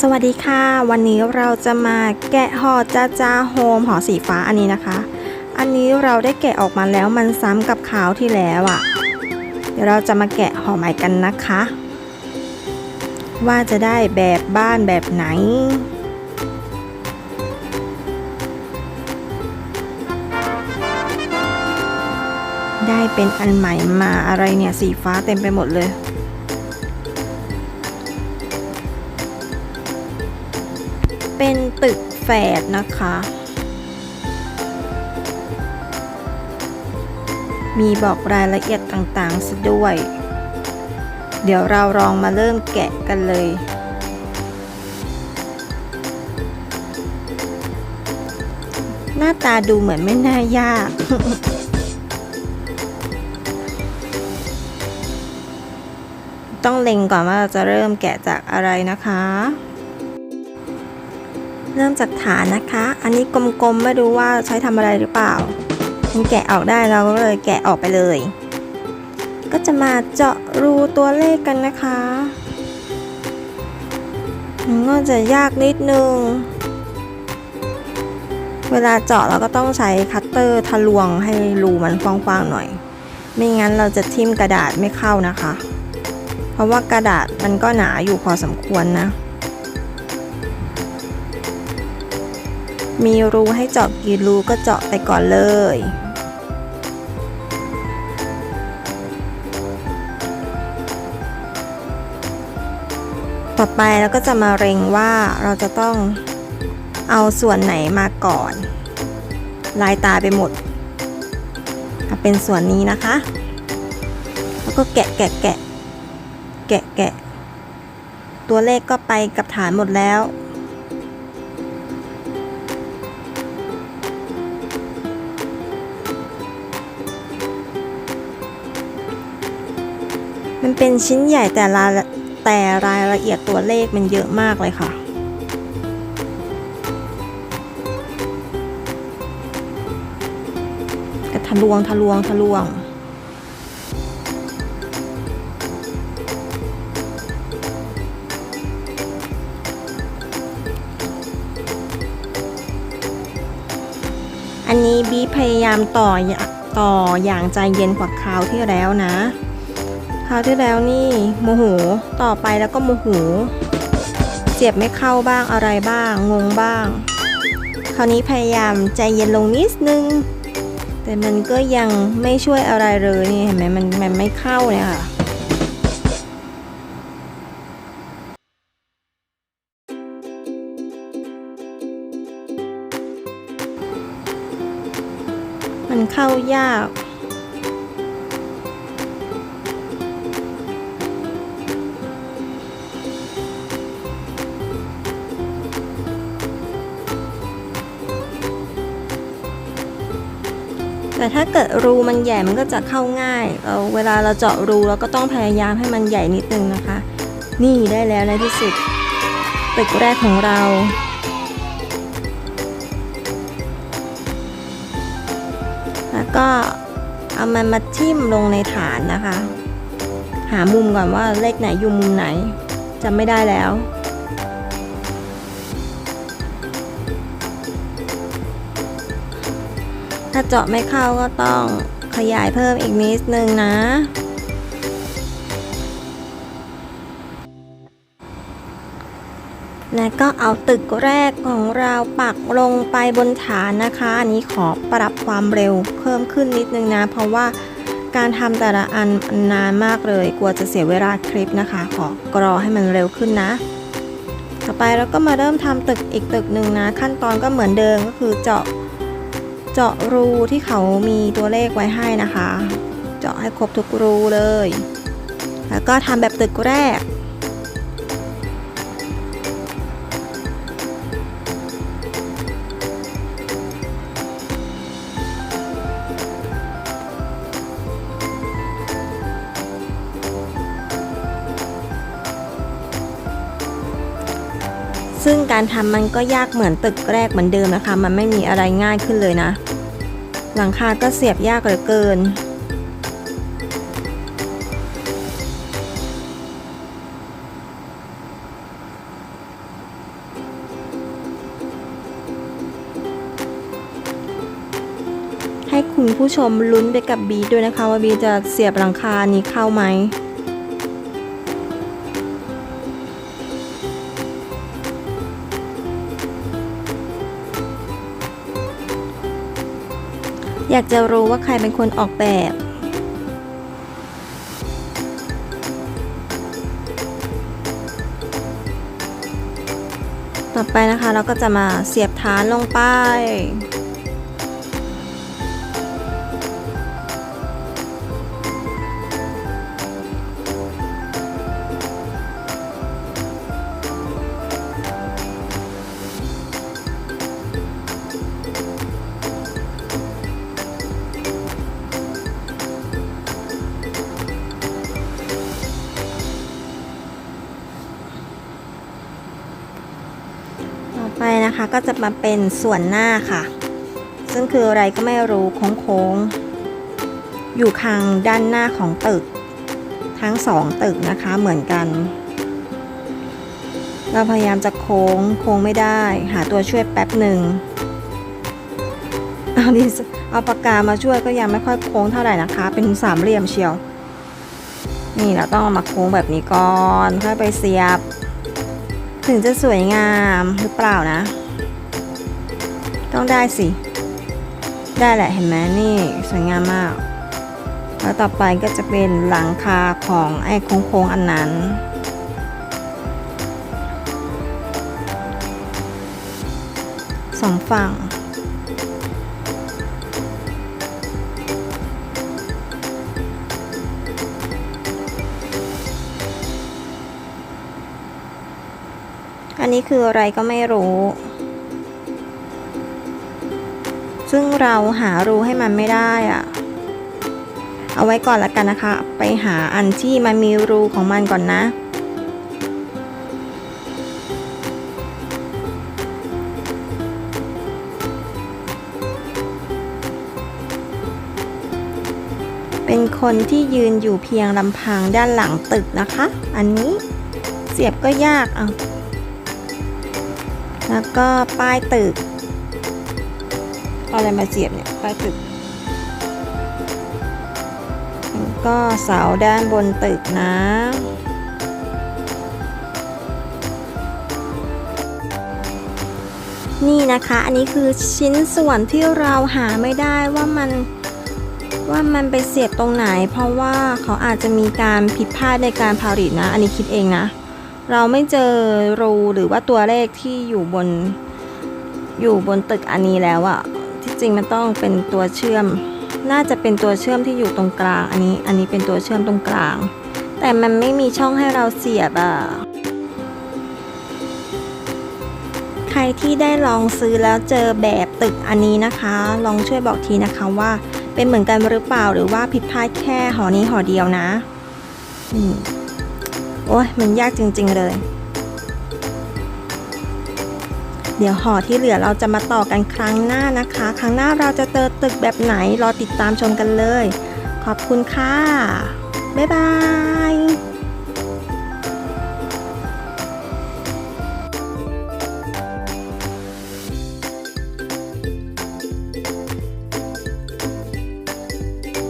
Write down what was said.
สวัสดีค่ะ วันนี้เราจะมาแกะห่อจ้าจ้าโฮมห่อสีฟ้าอันนี้นะคะ อันนี้เราได้แกะออกมาแล้วมันซ้ำกับขาวที่แล้วอะ่ะ เดี๋ยวเราจะมาแกะห่อใหม่กันนะคะ ว่าจะได้แบบบ้านแบบไหนได้เป็นอันใหม่มาอะไรเนี่ยสีฟ้าเต็มไปหมดเลย เป็นตึกแฝดนะคะ มีบอกรายละเอียดต่างๆซะด้วย เดี๋ยวเราลองมาเริ่มแกะกันเลยหน้าตาดูเหมือนไม่น่ายาก ต้องเล็งก่อนว่าเราจะเริ่มแกะจากอะไรนะคะ เริ่มจากฐานนะคะ อันนี้กลมๆไม่รู้ว่าใช้ทำอะไรหรือเปล่ามันแกะออกได้เราก็เลยแกะออกไปเลย ก็จะมาเจาะรูตัวเลขกันนะคะมันก็จะยากนิดนึง เวลาเจาะเราก็ต้องใช้คัตเตอร์ทะลวงให้รูมันกว้างๆหน่อย ไม่งั้นเราจะทิ่มกระดาษไม่เข้านะคะ เพราะว่ากระดาษมันก็หนาอยู่พอสมควรนะ มีรูให้เจาะกี่รูก็เจาะไปก่อนเลย ต่อไปเราก็จะมาเร็งว่าเราจะต้องเอาส่วนไหนมาก่อน ลายตาไปหมด เป็นส่วนนี้นะคะ แล้วก็แกะแกะแกะแกะแกะตัวเลขก็ไปกับฐานหมดแล้ว มันเป็นชิ้นใหญ่แต่รายละแต่รายละเอียดตัวเลขมันเยอะมากเลยค่ะก็ทะลวงทะลวงทะลวง อันนี้บีพยายามต่อต่ออย่างใจเย็นกว่าคราวที่แล้วนะ คราวที่แล้วนี่โมโหต่อไปแล้วก็โมโหเจ็บไม่เข้าบ้างอะไรบ้าง งงบ้าง คราวนี้พยายามใจเย็นลงนิดนึง แต่มันก็ยังไม่ช่วยอะไรเลยนี่เห็นไหมมันมันไม่เข้าเนี่ยค่ะมันเข้ายาก แต่ถ้าเกิดรูมันใหญ่มันก็จะเข้าง่ายเราเวลาเราเจาะรูเราก็ต้องพยายามให้มันใหญ่นิดนึงนะคะ นี่ได้แล้วในที่สุดตึกแรกของเราแล้วก็เอามันมาทิ่มลงในฐานนะคะ หามุมก่อนว่าเลขไหนอยู่มุมไหนจำไม่ได้แล้ว ถ้าเจาะไม่เข้าก็ต้องขยายเพิ่มอีกนิดนึงนะ และก็เอาตึกแรกของเราปักลงไปบนฐานนะคะ อันนี้ขอปรับความเร็วเพิ่มขึ้นนิดนึงนะ เพราะว่าการทำแต่ละอันมันนานมากเลย กลัวจะเสียเวลาคลิปนะคะ ขอกรอให้มันเร็วขึ้นนะ ต่อไปเราก็มาเริ่มทำตึกอีกตึกหนึ่งนะ ขั้นตอนก็เหมือนเดิมก็คือเจาะ เจาะรูที่เขามีตัวเลขไว้ให้นะคะ เจาะให้ครบทุกรูเลย แล้วก็ทำแบบตึกแรก ซึ่งการทำมันก็ยากเหมือนตึกแรกเหมือนเดิมนะคะ มันไม่มีอะไรง่ายขึ้นเลยนะ หลังคาก็เสียบยากเหลือเกิน ให้คุณผู้ชมลุ้นไปกับบีด้วยนะคะ ว่าบีจะเสียบหลังคานี้เข้าไหม อยากจะรู้ว่าใครเป็นคนออกแบบ ต่อไปนะคะเราก็จะมาเสียบฐานลงไป นะคะก็จะมาเป็นส่วนหน้าค่ะ ซึ่งคืออะไรก็ไม่รู้โค้งๆ อยู่ข้างด้านหน้าของตึก ทั้งสองตึกนะคะเหมือนกัน เราพยายามจะโค้งโค้งไม่ได้ หาตัวช่วยแป๊บหนึ่งเอาดิเอาปากกามาช่วยก็ยังไม่ค่อยโค้งเท่าไหร่นะคะ เป็นสามเหลี่ยมเชียว นี่เราต้องเอามาโค้งแบบนี้ก่อนค่อยไปเสียบ ถึงจะสวยงามหรือเปล่านะ ต้องได้สิ ได้แหละเห็นไหมนี่สวยงามมาก แล้วต่อไปก็จะเป็นหลังคาของไอ้โค้งๆอันนั้น สองฝั่งอันนี้คืออะไรก็ไม่รู้ ซึ่งเราหารูให้มันไม่ได้อะเอาไว้ก่อนละกันนะคะ ไปหาอันที่มันมีรูของมันก่อนนะ เป็นคนที่ยืนอยู่เพียงลำพังด้านหลังตึกนะคะ อันนี้เสียบก็ยากอะแล้วก็ป้ายตึก เอาอะไรมาเสียบเนี่ยป้ายตึกก็เสาด้านบนตึกนะ นี่นะคะ อันนี้คือชิ้นส่วนที่เราหาไม่ได้ว่ามันว่ามันไปเสียบตรงไหน เพราะว่าเขาอาจจะมีการผิดพลาดในการผลิตนะ อันนี้คิดเองนะ เราไม่เจอรูหรือว่าตัวเลขที่อยู่บนอยู่บนตึกอันนี้แล้วอะ ที่จริงมันต้องเป็นตัวเชื่อม น่าจะเป็นตัวเชื่อมที่อยู่ตรงกลาง อันนี้ อันนี้เป็นตัวเชื่อมตรงกลาง แต่มันไม่มีช่องให้เราเสียบอะใครที่ได้ลองซื้อแล้วเจอแบบตึกอันนี้นะคะ ลองช่วยบอกทีนะคะว่า เป็นเหมือนกันหรือเปล่า หรือว่าผิดพลาดแค่หอนี้หอเดียวนะอืมโอ้ยมันยากจริง ๆ เลย เดี๋ยวห่อที่เหลือเราจะมาต่อกันครั้งหน้านะคะ ครั้งหน้าเราจะเจอตึกแบบไหนรอติดตามชมกันเลย ขอบคุณค่ะ บ๊ายบาย